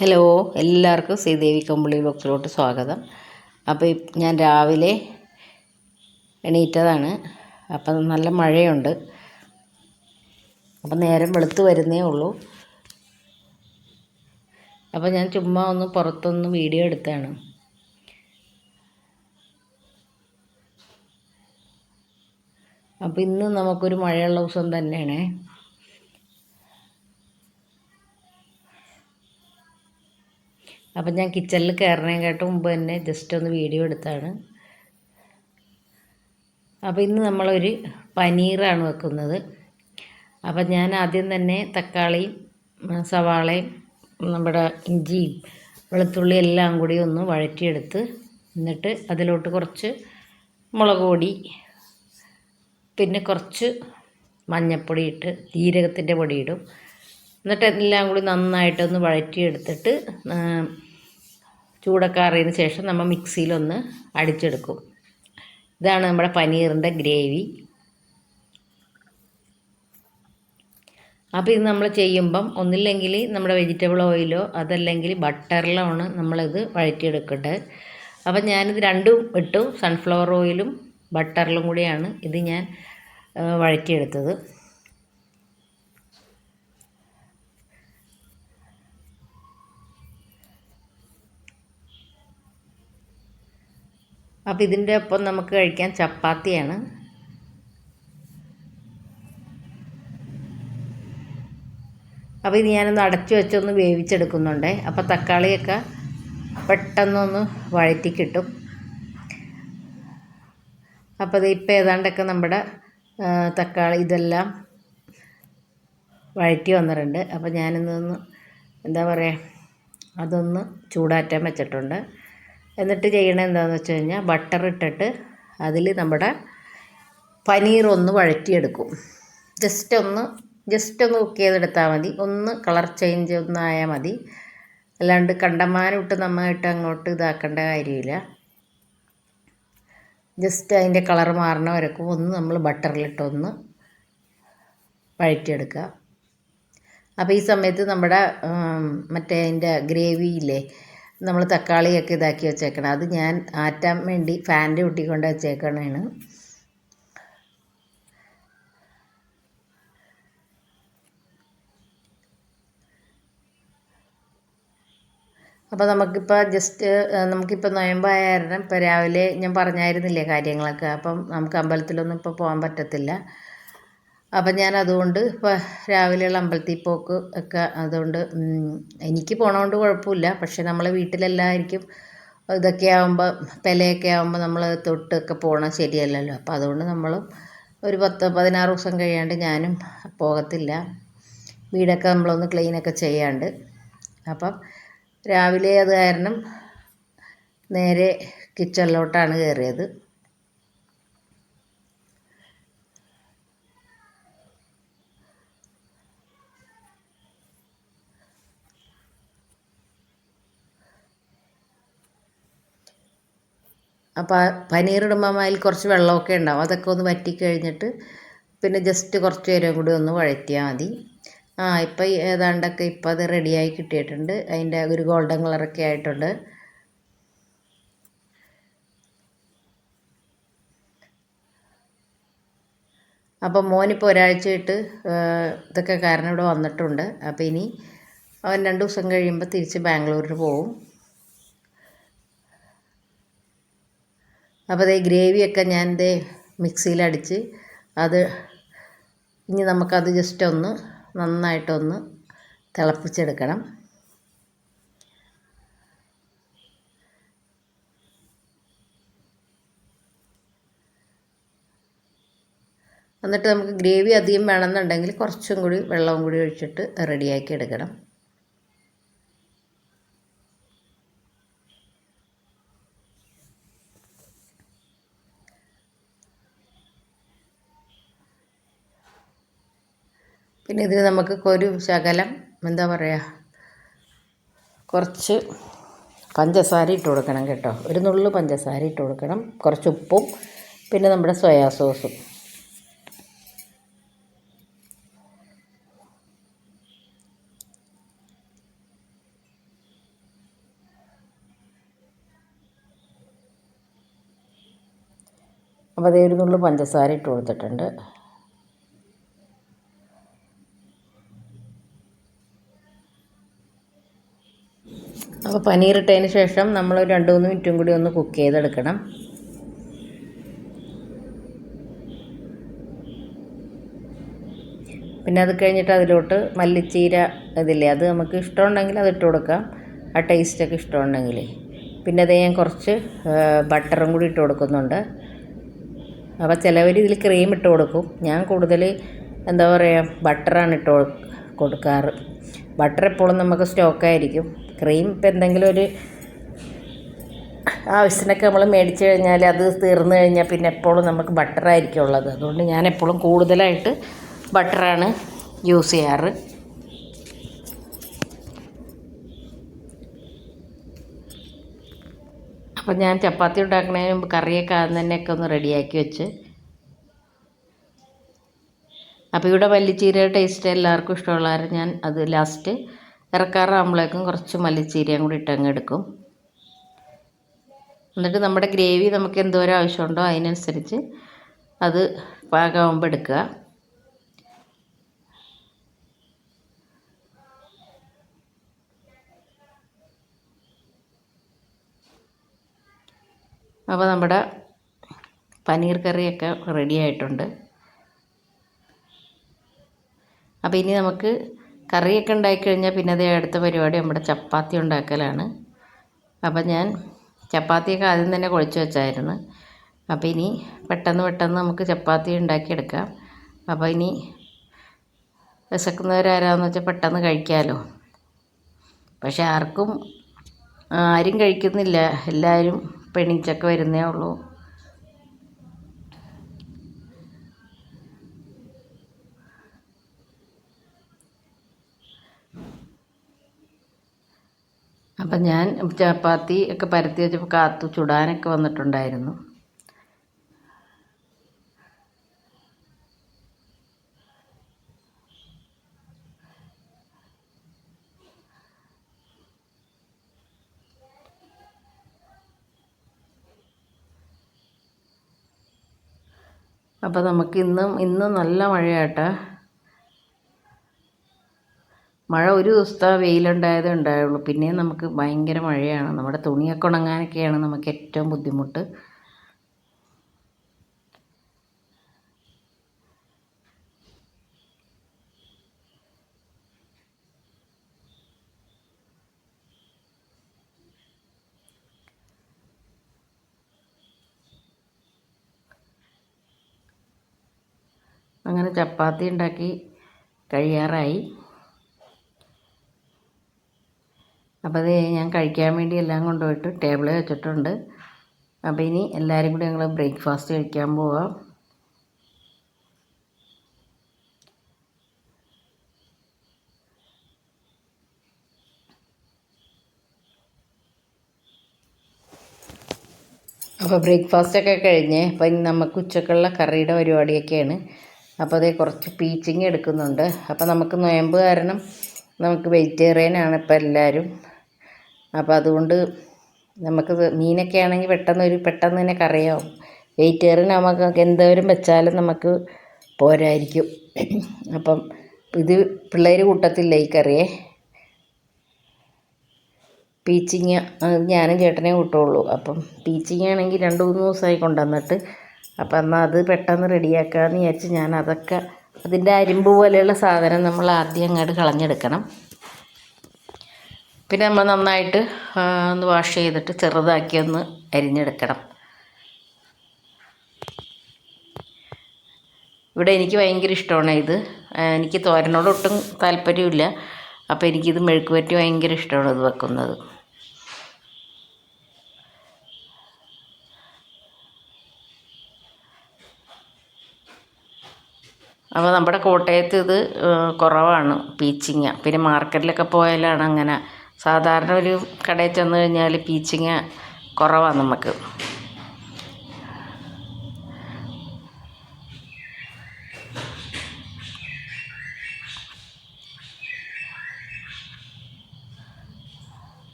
Hello എല്ലാവർക്കും ശ്രീദേവി കമ്പിളി ബോക്സിലോട്ട് സ്വാഗതം. അപ്പോൾ ഞാൻ രാവിലെ എണീറ്റതാണ്. അപ്പം നല്ല മഴയുണ്ട്. അപ്പം നേരം വെളുത്ത് വരുന്നേ ഉള്ളൂ. അപ്പം ഞാൻ ചുമ്മാ ഒന്ന് പുറത്തൊന്ന് വീഡിയോ എടുത്താണ്. അപ്പോൾ ഇന്ന് നമുക്കൊരു മഴയുള്ള ദിവസം തന്നെയാണേ. അപ്പം ഞാൻ കിച്ചണിൽ കയറണേക്കാട്ട് മുമ്പ് തന്നെ ജസ്റ്റ് ഒന്ന് വീഡിയോ എടുത്താണ്. അപ്പോൾ ഇന്ന് നമ്മളൊരു പനീറാണ് വെക്കുന്നത്. അപ്പം ഞാൻ ആദ്യം തന്നെ തക്കാളിയും സവാളയും നമ്മുടെ ഇഞ്ചിയും വെളുത്തുള്ളി എല്ലാം കൂടി ഒന്ന് വഴറ്റിയെടുത്ത് എന്നിട്ട് അതിലോട്ട് കുറച്ച് മുളക് പൊടി പിന്നെ കുറച്ച് മഞ്ഞൾപ്പൊടി ഇട്ട് ജീരകത്തിന്റെ പൊടി ഇടും. എന്നിട്ട് എല്ലാം കൂടി നന്നായിട്ടൊന്ന് വഴറ്റിയെടുത്തിട്ട് ചൂടൊക്കെ അറിയതിന് ശേഷം നമ്മൾ മിക്സിയിലൊന്ന് അടിച്ചെടുക്കും. ഇതാണ് നമ്മുടെ പനീറിന്റെ ഗ്രേവി. അപ്പോൾ ഇത് നമ്മൾ ചെയ്യുമ്പം ഒന്നില്ലെങ്കിൽ നമ്മുടെ വെജിറ്റബിൾ ഓയിലോ അതല്ലെങ്കിൽ ബട്ടറിലോ ആണ് നമ്മളിത് വഴറ്റിയെടുക്കേണ്ടത് അപ്പം ഞാനിത് രണ്ടും ഇട്ടു. സൺഫ്ലവർ ഓയിലും ബട്ടറിലും കൂടിയാണ് ഇത് ഞാൻ വഴറ്റിയെടുത്തത്. അപ്പോൾ ഇതിന്റെ ഒപ്പം നമുക്ക് കഴിക്കാൻ ചപ്പാത്തിയാണ്. അപ്പോൾ ഇത് ഞാനൊന്ന് അടച്ചു വെച്ചൊന്ന് വേവിച്ചെടുക്കുന്നുണ്ട്. അപ്പോൾ തക്കാളിയൊക്കെ പെട്ടെന്നൊന്ന് വഴറ്റി കിട്ടും അപ്പോൾ ഇത് ഇപ്പോൾ ഏതാണ്ടൊക്കെ നമ്മുടെ തക്കാളി ഇതെല്ലാം വഴറ്റി വന്നിട്ടുണ്ട്. അപ്പോൾ ഞാനിന്നൊന്ന് എന്താ പറയുക അതൊന്ന് ചൂടാറ്റാൻ വെച്ചിട്ടുണ്ട്. എന്നിട്ട് ചെയ്യണത് എന്താണെന്ന് വെച്ച് കഴിഞ്ഞാൽ ബട്ടർ ഇട്ടിട്ട് അതിൽ നമ്മുടെ പനീർ ഒന്ന് വഴറ്റിയെടുക്കും. ജസ്റ്റ് ഒന്ന് ജസ്റ്റ് ഒന്ന് കുക്ക് ചെയ്തെടുത്താൽ മതി. ഒന്ന് കളർ ചേഞ്ച് ഒന്നായാൽ മതി. അല്ലാണ്ട് കണ്ടമാനം ഇട്ട് നന്നായിട്ട് അങ്ങോട്ട് ഇതാക്കേണ്ട കാര്യമില്ല. ജസ്റ്റ് അതിന്റെ കളർ മാറണ വരക്കും. ഒന്ന് നമ്മൾ ബട്ടറിലിട്ടൊന്ന് വഴറ്റിയെടുക്കുക. അപ്പോൾ ഈ സമയത്ത് നമ്മുടെ മറ്റേ അതിന്റെ ഗ്രേവിയില്ലേ നമ്മൾ തക്കാളിയൊക്കെ ഇതാക്കി വെച്ചേക്കണം. അത് ഞാൻ ആറ്റാൻ വേണ്ടി ഫാനിന്റെ ഒട്ടിക്കൊണ്ട് വെച്ചേക്കണേണ്. അപ്പോൾ നമുക്കിപ്പോൾ ജസ്റ്റ് നമുക്കിപ്പോൾ നോയമ്പായ ഇപ്പോൾ രാവിലെ ഞാൻ പറഞ്ഞായിരുന്നില്ലേ കാര്യങ്ങളൊക്കെ. അപ്പം നമുക്ക് അമ്പലത്തിലൊന്നും ഇപ്പോൾ പോകാൻ പറ്റത്തില്ല. അപ്പം ഞാൻ അതുകൊണ്ട് ഇപ്പോൾ രാവിലെയുള്ള അമ്പലത്തിൽ പോക്ക് ഒക്കെ അതുകൊണ്ട് എനിക്ക് പോണതുകൊണ്ട് കുഴപ്പമില്ല പക്ഷെ നമ്മളെ വീട്ടിലെല്ലാവർക്കും ഇതൊക്കെ ആകുമ്പോൾ പെലയൊക്കെ ആകുമ്പോൾ നമ്മൾ തൊട്ടൊക്കെ പോകണം ശരിയല്ലല്ലോ. അപ്പം അതുകൊണ്ട് നമ്മൾ ഒരു പത്ത് പതിനാറ് ദിവസം കഴിയാണ്ട് ഞാനും പോകത്തില്ല. വീടൊക്കെ നമ്മളൊന്ന് ക്ലീനൊക്കെ ചെയ്യാണ്ട്. അപ്പം രാവിലെ അത് കാരണം നേരെ കിച്ചണിലോട്ടാണ് കയറിയത് അപ്പോൾ പനീർ ഇടുമ്പോൾ അതിൽ കുറച്ച് വെള്ളമൊക്കെ ഉണ്ടാവും. അതൊക്കെ ഒന്ന് വറ്റി കഴിഞ്ഞിട്ട് പിന്നെ ജസ്റ്റ് കുറച്ച് നേരം കൂടി ഒന്ന് വഴറ്റിയാൽ മതി. ആ ഇപ്പം ഏതാണ്ടൊക്കെ ഇപ്പം അത് റെഡിയായി കിട്ടിയിട്ടുണ്ട്. അതിന്റെ ഒരു ഗോൾഡൻ കളറൊക്കെ ആയിട്ടുണ്ട്. അപ്പം മോനിപ്പോൾ ഒരാഴ്ചയായിട്ട് ഇതൊക്കെ കാരണം ഇവിടെ വന്നിട്ടുണ്ട്. അപ്പോൾ ഇനി അവൻ രണ്ട് ദിവസം കഴിയുമ്പോൾ തിരിച്ച് ബാംഗ്ലൂരിൽ പോവും. അപ്പോൾ ഈ ഗ്രേവിയൊക്കെ ഞാൻ ദേ മിക്സിയിലടിച്ച് അത് ഇനി നമുക്കത് ജസ്റ്റ് ഒന്ന് നന്നായിട്ടൊന്ന് തിളപ്പിച്ചെടുക്കണം. എന്നിട്ട് നമുക്ക് ഗ്രേവി അധികം വേണമെന്നുണ്ടെങ്കിൽ കുറച്ചും കൂടി വെള്ളവും കൂടി ഒഴിച്ചിട്ട് റെഡിയാക്കി എടുക്കണം. പിന്നെ ഇതിന് നമുക്ക് ഒരു ശകലം എന്താ പറയുക കുറച്ച് പഞ്ചസാര ഇട്ട് കൊടുക്കണം കേട്ടോ. ഒരു നുള്ളു പഞ്ചസാര ഇട്ട് കൊടുക്കണം. കുറച്ച് ഉപ്പും പിന്നെ നമ്മുടെ സോയാ സോസും. അപ്പോൾ അതേ ഒരു നുള്ളു പഞ്ചസാര ഇട്ട് കൊടുത്തിട്ടുണ്ട്. അപ്പോൾ പനീർ ഇട്ടതിന് ശേഷം നമ്മൾ രണ്ട് മൂന്ന് മിനിറ്റും കൂടി ഒന്ന് കുക്ക് ചെയ്തെടുക്കണം. പിന്നെ അത് കഴിഞ്ഞിട്ട് അതിലോട്ട് മല്ലിച്ചീര ഇതില്ലേ അത് നമുക്ക് ഇഷ്ടമുണ്ടെങ്കിൽ അത് ഇട്ട് കൊടുക്കാം. ആ ടേസ്റ്റൊക്കെ ഇഷ്ടമുണ്ടെങ്കിൽ പിന്നെ അത് ഞാൻ കുറച്ച് ബട്ടറും കൂടി ഇട്ട് കൊടുക്കുന്നുണ്ട്. അപ്പോൾ ചിലവർ ഇതിൽ ക്രീം ഇട്ട് കൊടുക്കും. ഞാൻ കൂടുതൽ എന്താ പറയുക ബട്ടറാണ് ഇട്ട് കൊടുക്കാറ്. ബട്ടർ എപ്പോഴും നമുക്ക് സ്റ്റോക്കായിരിക്കും ക്രീം ഇപ്പം എന്തെങ്കിലും ഒരു ആവശ്യത്തിനൊക്കെ നമ്മൾ മേടിച്ച് കഴിഞ്ഞാൽ അത് തീർന്നു കഴിഞ്ഞാൽ പിന്നെ എപ്പോഴും നമുക്ക് ബട്ടറായിരിക്കും ഉള്ളത്. അതുകൊണ്ട് ഞാൻ എപ്പോഴും കൂടുതലായിട്ട് ബട്ടറാണ് യൂസ് ചെയ്യാറ്. അപ്പം ഞാൻ ചപ്പാത്തി ഉണ്ടാക്കുന്നതിന് മുമ്പ് കറിയൊക്കെ ആദ്യം തന്നെയൊക്കെ ഒന്ന് റെഡിയാക്കി വെച്ച്. അപ്പോൾ ഇവിടെ മല്ലിച്ചീരയുടെ ടേസ്റ്റ് എല്ലാവർക്കും ഇഷ്ടമുള്ള ഞാൻ അത് ലാസ്റ്റ് ഇറക്കാറാകുമ്പോഴേക്കും കുറച്ച് മല്ലിച്ചീരയും കൂടി ഇട്ടങ്ങ് എടുക്കും. എന്നിട്ട് നമ്മുടെ ഗ്രേവി നമുക്ക് എന്തോരം ആവശ്യമുണ്ടോ അതിനനുസരിച്ച് അത് പാകമാകുമ്പോൾ എടുക്കുക. അപ്പോൾ നമ്മുടെ പനീർ കറിയൊക്കെ റെഡി ആയിട്ടുണ്ട്. അപ്പോൾ ഇനി നമുക്ക് കറിയൊക്കെ ഉണ്ടാക്കിക്കഴിഞ്ഞാൽ പിന്നെ അതേ അടുത്ത പരിപാടി നമ്മുടെ ചപ്പാത്തി ഉണ്ടാക്കലാണ്. അപ്പം ഞാൻ ചപ്പാത്തിയൊക്കെ ആദ്യം തന്നെ കുഴച്ച് വെച്ചായിരുന്നു. അപ്പോൾ ഇനി പെട്ടെന്ന് പെട്ടെന്ന് നമുക്ക് ചപ്പാത്തി ഉണ്ടാക്കിയെടുക്കാം. അപ്പോൾ ഇനി വിശക്കുന്നവരാരാന്ന് വെച്ചാൽ പെട്ടെന്ന് കഴിക്കാമല്ലോ പക്ഷെ ആർക്കും ആരും കഴിക്കുന്നില്ല. എല്ലാവരും പെണിച്ചൊക്കെ വരുന്നേ ഉള്ളൂ. അപ്പം ഞാൻ ചപ്പാത്തി ഒക്കെ പരത്തി വെച്ചപ്പോൾ കാത്തു ചുടാനൊക്കെ വന്നിട്ടുണ്ടായിരുന്നു. അപ്പോൾ നമുക്ക് ഇന്നും ഇന്നും നല്ല മഴയാട്ടാ. മഴ ഒരു ദിവസത്തെ വെയിലുണ്ടായതേ ഉണ്ടായുള്ളൂ. പിന്നെ നമുക്ക് ഭയങ്കര മഴയാണ്. നമ്മുടെ തുണിയൊക്കെ ഉണങ്ങാനൊക്കെയാണ് നമുക്ക് ഏറ്റവും ബുദ്ധിമുട്ട്. അങ്ങനെ ചപ്പാത്തി ഉണ്ടാക്കി കഴിയാറായി. അപ്പോൾ അത് ഞാൻ കഴിക്കാൻ വേണ്ടി എല്ലാം കൊണ്ടുപോയിട്ട് ടേബിളിൽ വെച്ചിട്ടുണ്ട്. അപ്പോൾ ഇനി എല്ലാവരും കൂടി ഞങ്ങൾ ബ്രേക്ക്ഫാസ്റ്റ് കഴിക്കാൻ പോവാം. അപ്പോൾ ബ്രേക്ക്ഫാസ്റ്റൊക്കെ കഴിഞ്ഞ് അപ്പം നമുക്ക് ഉച്ചക്കുള്ള കറിയുടെ പരിപാടിയൊക്കെയാണ്. അപ്പോൾ അതേ കുറച്ച് പീച്ചിങ് എടുക്കുന്നുണ്ട്. അപ്പോൾ നമുക്ക് നോയമ്പ് കാരണം നമുക്ക് വെജിറ്റേറിയനാണ് ഇപ്പോൾ എല്ലാവരും. അപ്പോൾ അതുകൊണ്ട് നമുക്ക് മീനൊക്കെ ആണെങ്കിൽ പെട്ടെന്ന് ഒരു പെട്ടെന്ന് തന്നെ കറിയാവും. വെജിറ്റേറിയൻ നമുക്ക് എന്തോരം വെച്ചാലും നമുക്ക് പോരായിരിക്കും. അപ്പം ഇത് പിള്ളേർ കൂട്ടത്തില്ല ഈ കറിയെ? പീച്ചിങ്ങ ഞാനും ചേട്ടനെ കൂട്ടുള്ളൂ. അപ്പം പീച്ചിങ്ങ ആണെങ്കിൽ രണ്ട് മൂന്ന് ദിവസമായി കൊണ്ടുവന്നിട്ട്. അപ്പം എന്നാൽ അത് പെട്ടെന്ന് റെഡിയാക്കാമെന്ന് വിചാരിച്ച് ഞാൻ അതൊക്കെ അതിന്റെ അരിമ്പ് പോലെയുള്ള സാധനം നമ്മൾ ആദ്യം അങ്ങോട്ട് കളഞ്ഞെടുക്കണം. പിന്നെ നമ്മൾ നന്നായിട്ട് ഒന്ന് വാഷ് ചെയ്തിട്ട് ചെറുതാക്കി ഒന്ന് അരിഞ്ഞെടുക്കണം. ഇവിടെ എനിക്ക് ഭയങ്കര ഇഷ്ടമാണ് ഇത്. എനിക്ക് തോരനോട് ഒട്ടും താല്പര്യമില്ല. അപ്പോൾ എനിക്കിത് മെഴുക്ക് പറ്റി ഭയങ്കര ഇഷ്ടമാണ് ഇത് വെക്കുന്നത്. അപ്പോൾ നമ്മുടെ കോട്ടയത്ത് ഇത് കുറവാണ് പീച്ചിങ്ങ പിന്നെ മാർക്കറ്റിലൊക്കെ പോയാലാണ് അങ്ങനെ സാധാരണ ഒരു കടയിൽ ചെന്ന് കഴിഞ്ഞാൽ പീച്ചിങ്ങ കുറവാണ് നമുക്ക്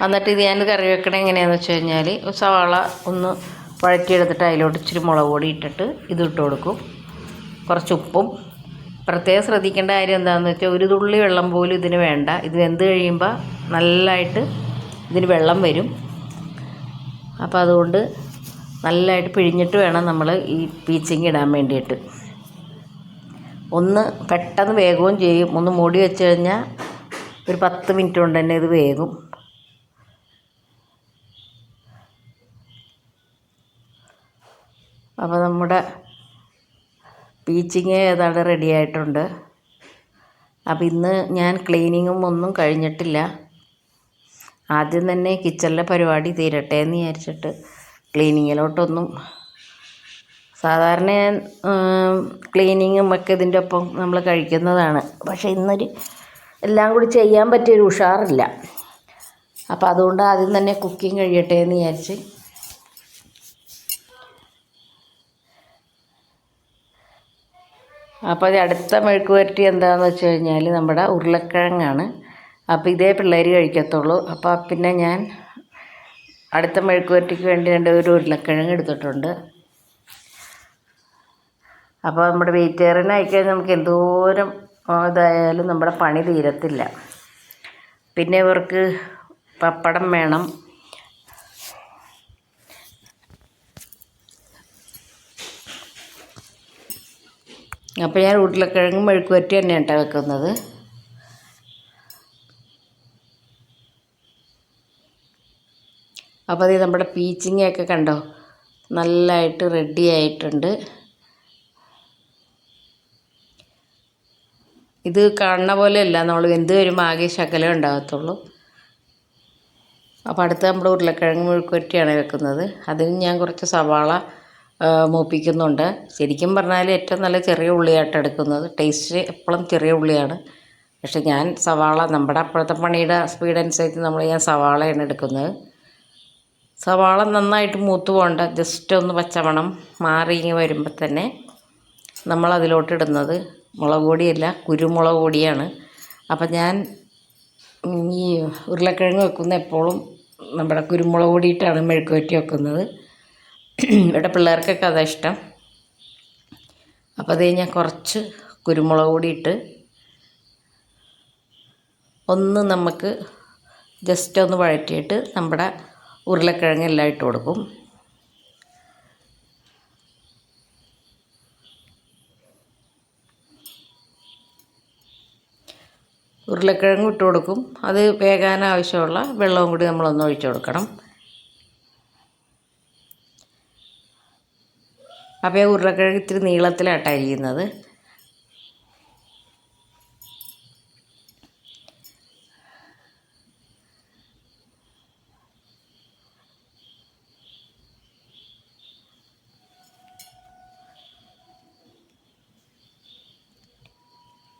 എന്നിട്ട് ഇത് ഞാൻ കറി വെക്കണത് എങ്ങനെയാണെന്ന് വെച്ച് കഴിഞ്ഞാൽ സവാള ഒന്ന് വഴറ്റിയെടുത്തിട്ട് അതിലോട്ട് ഇച്ചിരി മുളക് പൊടി ഇട്ടിട്ട് ഇത് കൊടുക്കും. കുറച്ച് ഉപ്പും പ്രത്യേകം ശ്രദ്ധിക്കേണ്ട കാര്യം എന്താണെന്ന് വെച്ചാൽ ഒരു തുള്ളി വെള്ളം പോലും ഇതിന് വേണ്ട. ഇത് വെന്ത് കഴിയുമ്പോൾ നല്ലതായിട്ട് ഇതിന് വെള്ളം വരും. അപ്പോൾ അതുകൊണ്ട് നല്ലതായിട്ട് പിഴിഞ്ഞിട്ട് വേണം നമ്മൾ ഈ പീച്ചിങ് ഇടാൻ വേണ്ടിയിട്ട്. ഒന്ന് പെട്ടെന്ന് വേഗവും ചെയ്യും. ഒന്ന് മൂടി വെച്ച് കഴിഞ്ഞാൽ ഒരു പത്ത് മിനിറ്റ് കൊണ്ട് തന്നെ ഇത് വേകും. അപ്പോൾ നമ്മുടെ പീച്ചിങ് ഏതാണ്ട് റെഡി ആയിട്ടുണ്ട്. അപ്പം ഇന്ന് ഞാൻ ക്ലീനിങ്ങും ഒന്നും കഴിഞ്ഞിട്ടില്ല. ആദ്യം തന്നെ കിച്ചണിലെ പരിപാടി തീരട്ടെ എന്ന് വിചാരിച്ചിട്ട് ക്ലീനിങ്ങിലോട്ടൊന്നും സാധാരണ ഞാൻ ക്ലീനിങ്ങും ഒക്കെ ഇതിന്റെ ഒപ്പം നമ്മൾ കഴിക്കുന്നതാണ്. പക്ഷേ ഇന്നൊരു എല്ലാം കൂടി ചെയ്യാൻ പറ്റിയൊരു ഉഷാറില്ല. അപ്പോൾ അതുകൊണ്ട് ആദ്യം തന്നെ കുക്കിംഗ് കഴിയട്ടെ എന്ന് വിചാരിച്ച് അപ്പോൾ അടുത്ത മെഴുക്ക് പുരട്ടി എന്താണെന്ന് വെച്ച് കഴിഞ്ഞാൽ നമ്മുടെ ഉരുളക്കിഴങ്ങാണ്. അപ്പോൾ ഇതേ പിള്ളേർ കഴിക്കത്തുള്ളൂ. അപ്പോൾ പിന്നെ ഞാൻ അടുത്ത മെഴുക്ക് പുരട്ടിക്ക് വേണ്ടി രണ്ട് ഒരു ഉരുളക്കിഴങ്ങ് എടുത്തിട്ടുണ്ട്. അപ്പോൾ നമ്മുടെ വെജിറ്റേറിയൻ ആയിക്കഴിഞ്ഞാൽ നമുക്ക് എന്തോരം ഇതായാലും നമ്മുടെ പണി തീരത്തില്ല. പിന്നെ ഇവർക്ക് പപ്പടം വേണം. അപ്പോൾ ഞാൻ ഉരുളക്കിഴങ്ങും മെഴുക്ക് പുരട്ടി തന്നെയാണ് വെക്കുന്നത്. അപ്പോൾ അത് നമ്മുടെ പീച്ചിങ്ങയൊക്കെ കണ്ടോ? നല്ലതായിട്ട് റെഡി ആയിട്ടുണ്ട്. ഇത് കാണുന്ന പോലെയല്ല നമ്മൾ വെന്ത് വരുമ്പോൾ ആകെ ശകലം ഉണ്ടാകത്തുള്ളൂ. അപ്പോൾ അടുത്ത് നമ്മുടെ ഉരുളക്കിഴങ്ങ് മെഴുക്കുവരട്ടിയാണ് വെക്കുന്നത്. അതിന് ഞാൻ കുറച്ച് സവാള മൂപ്പിക്കുന്നുണ്ട്. ശരിക്കും പറഞ്ഞാൽ ഏറ്റവും നല്ല ചെറിയ ഉള്ളിയായിട്ട് എടുക്കുന്നത്. ടേസ്റ്റ് എപ്പോഴും ചെറിയ ഉള്ളിയാണ്. പക്ഷെ ഞാൻ സവാള നമ്മുടെ അപ്പോഴത്തെ പണിയുടെ സ്പീഡ് അനുസരിച്ച് നമ്മൾ ഞാൻ സവാളയാണ് എടുക്കുന്നത്. സവാള നന്നായിട്ട് മൂത്ത് പോകണ്ട. ജസ്റ്റ് ഒന്ന് പച്ചമണം മാറി വരുമ്പോൾ തന്നെ നമ്മൾ അതിലോട്ട് ഇടുന്നത്. മുളക് പൊടിയല്ല കുരുമുളക് പൊടിയാണ്. അപ്പം ഞാൻ ഈ ഉരുളക്കിഴങ്ങ് വെക്കുന്ന എപ്പോഴും നമ്മുടെ കുരുമുളക് പൊടിയിട്ടാണ് മെഴുക്ക് വറ്റി വെക്കുന്നത്. ഇവിടെ പിള്ളേർക്കൊക്കെ അതാ ഇഷ്ടം. അപ്പോൾ അത് ഞാൻ കുറച്ച് കുരുമുളക് പൊടി ഇട്ട് ഒന്ന് നമുക്ക് ജസ്റ്റ് ഒന്ന് വഴറ്റിയിട്ട് നമ്മുടെ ഉരുളക്കിഴങ്ങ് എല്ലാം ഇട്ട് കൊടുക്കും. ഉരുളക്കിഴങ്ങ് ഇട്ട് കൊടുക്കും. അത് വേകാൻ ആവശ്യമുള്ള വെള്ളവും കൂടി നമ്മളൊന്ന് ഒഴിച്ചു കൊടുക്കണം. അപ്പോൾ ഉരുളക്കിഴങ്ങ് ഇത്തിരി നീളത്തിലാട്ടാണ് അരിയുന്നത്.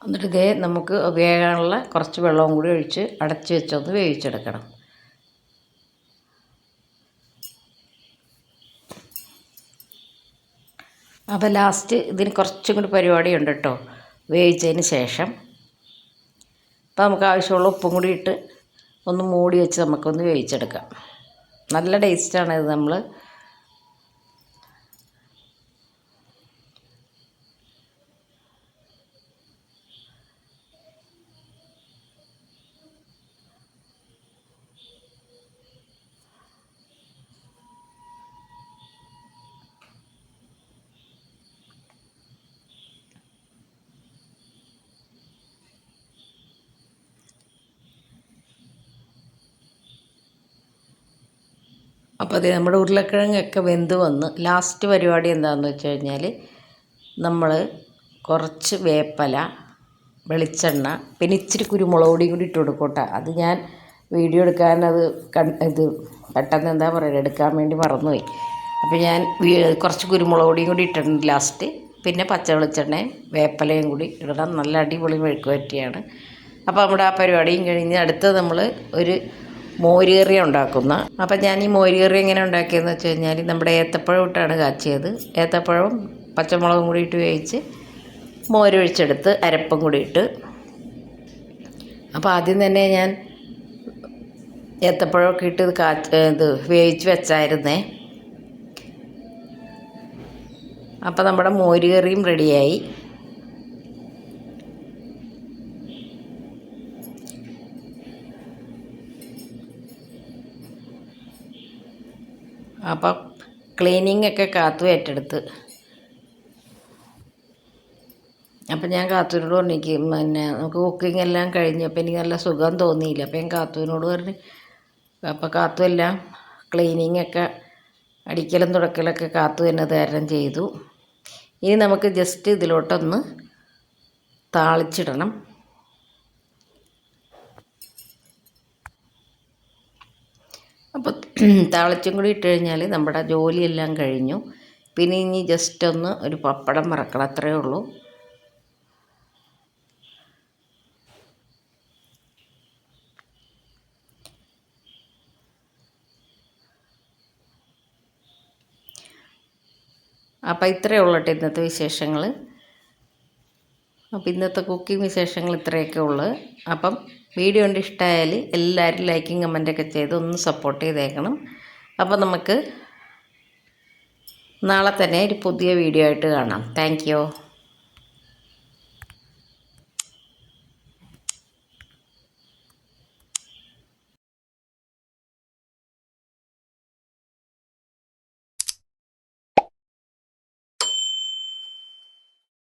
എന്നിട്ട് ഇതേ നമുക്ക് വേകാനുള്ള കുറച്ച് വെള്ളവും കൂടി ഒഴിച്ച് അടച്ച് വെച്ചൊന്ന് വേവിച്ചെടുക്കണം. അപ്പോൾ ലാസ്റ്റ് ഇതിന് കുറച്ചും കൂടി പരിപാടിയുണ്ട് കേട്ടോ വേവിച്ചതിന് ശേഷം. അപ്പോൾ നമുക്ക് ആവശ്യമുള്ള ഉപ്പും കൂടി ഇട്ട് ഒന്ന് മൂടി വെച്ച് നമുക്കൊന്ന് വേവിച്ചെടുക്കാം. നല്ല ടേസ്റ്റാണ് ഇത് നമ്മൾ അപ്പോൾ അതെ നമ്മുടെ ഉരുളക്കിഴങ്ങൊക്കെ വെന്ത് വന്ന് ലാസ്റ്റ് പരിപാടി എന്താണെന്ന് വെച്ച് കഴിഞ്ഞാൽ നമ്മൾ കുറച്ച് വേപ്പല വെളിച്ചെണ്ണ പിന്നെ ഇച്ചിരി കുരുമുളക് പൊടിയും കൂടി ഇട്ട് കൊടുക്കട്ടെ. അത് ഞാൻ വീഡിയോ എടുക്കാൻ അത് ഇത് പെട്ടെന്ന് എന്താ പറയുക എടുക്കാൻ വേണ്ടി മറന്നുപോയി. അപ്പോൾ ഞാൻ കുറച്ച് കുരുമുളക് പൊടിയും കൂടി ഇട്ടിട്ടുണ്ട് ലാസ്റ്റ് പിന്നെ പച്ച വെളിച്ചെണ്ണയും വേപ്പലയും കൂടി ഇടണം. നല്ല അടിപൊളി മെഴുക്ക് പറ്റിയാണ് അപ്പോൾ നമ്മുടെ ആ പരിപാടിയും കഴിഞ്ഞ് അടുത്ത് നമ്മൾ ഒരു മോരുകറി ഉണ്ടാക്കുന്ന അപ്പം ഞാൻ ഈ മോരുകറി എങ്ങനെ ഉണ്ടാക്കിയതെന്ന് വെച്ച് കഴിഞ്ഞാൽ നമ്മുടെ ഏത്തപ്പഴം ഇട്ടാണ് കാച്ചിയത്. ഏത്തപ്പഴവും പച്ചമുളകും കൂടി ഇട്ട് വേവിച്ച് മോരൊഴിച്ചെടുത്ത് അരപ്പും കൂടി ഇട്ട്. അപ്പോൾ ആദ്യം തന്നെ ഞാൻ ഏത്തപ്പഴമൊക്കെ ഇട്ട് ഇത് കാച്ച് ഇത് വേവിച്ച് വെച്ചായിരുന്നേ. അപ്പോൾ നമ്മുടെ മോരുകറിയും റെഡിയായി അപ്പം ക്ലീനിങ് ഒക്കെ കാത്തു ഏറ്റെടുത്ത്. അപ്പം ഞാൻ കാത്തൂരിനോട് പറഞ്ഞു പിന്നെ നമുക്ക് കുക്കിംഗ് എല്ലാം കഴിഞ്ഞപ്പോൾ എനിക്ക് നല്ല സുഖം തോന്നിയില്ല. അപ്പം ഞാൻ കാത്തൂരിനോട് പറഞ്ഞു അപ്പം കാത്തു എല്ലാം ക്ലീനിങ് ഒക്കെ അടിക്കലും തുടക്കലൊക്കെ കാത്തു തന്നെ തരണം ചെയ്തു. ഇനി നമുക്ക് ജസ്റ്റ് ഇതിലോട്ടൊന്ന് താളിച്ചിടണം അപ്പോൾ താളിച്ചും കൂടി ഇട്ട് കഴിഞ്ഞാൽ നമ്മുടെ ജോലിയെല്ലാം കഴിഞ്ഞു. പിന്നെ ഇനി ജസ്റ്റ് ഒന്ന് ഒരു പപ്പടം മറക്കണം അത്രയേ ഉള്ളൂ. അപ്പം ഇത്രയേ ഉള്ളൂ കേട്ടോ ഇന്നത്തെ വിശേഷങ്ങൾ അപ്പം ഇന്നത്തെ കുക്കിംഗ് വിശേഷങ്ങൾ ഇത്രയൊക്കെ ഉള്ളു. അപ്പം വീഡിയോ കൊണ്ട് ഇഷ്ടമായാൽ എല്ലാവരും ലൈക്കും കമന്റൊക്കെ ചെയ്ത് ഒന്ന് സപ്പോർട്ട് ചെയ്തേക്കണം. അപ്പോൾ നമുക്ക് നാളെ തന്നെ ഒരു പുതിയ വീഡിയോ ആയിട്ട് കാണാം. താങ്ക്